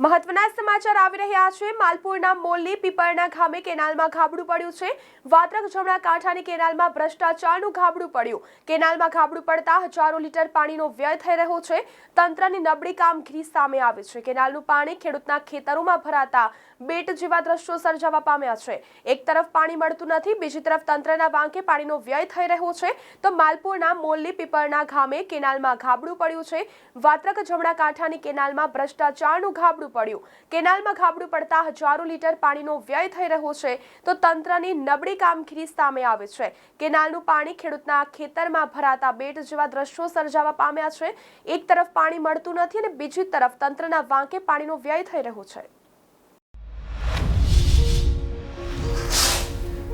મહત્વના સમાચાર આવી રહ્યા છે. માલપુરના મોલની પીપળના ગામે કેનાલમાં ગાબડું પડ્યું છે. વાત્રક જમણા કાંઠાની કેનાલમાં ભ્રષ્ટાચારનું ગાબડું પડ્યું. કેનાલમાં ગાબડું પડતા હજારો લીટર પાણીનો વ્યય થઈ રહ્યો છે. તંત્રની નબળી કામગીરી સામે આવી છે. કેનાલનું પાણી ખેડૂતના ખેતરોમાં ભરાતા બેટ જેવા દ્રશ્યો સર્જાવા પામ્યા છે. એક તરફ પાણી મળતું નથી, બીજી તરફ તંત્રના વાંકે પાણીનો વ્યય થઈ રહ્યો છે. તો માલપુરના મોલની પીપળના ગામે કેનાલમાં ગાબડું પડ્યું છે. વાત્રક જમણા કાંઠાની કેનાલમાં ભ્રષ્ટાચારનું ગાબડું પડ્યું. કેનાલમાં ગાબડું પડતા હજારો લીટર પાણીનો વ્યય થઈ રહ્યો છે. તો તંત્રની નબળી કામગીરી સામે આવે છે. કેનાલનું પાણી ખેડૂતના ખેતરમાં ભરાતા બેટ જેવા દ્રશ્યો સર્જાવા પામ્યા છે. એક તરફ પાણી મળતું નથી અને બીજી તરફ તંત્રના વાંકે પાણીનો વ્યય થઈ રહ્યો છે.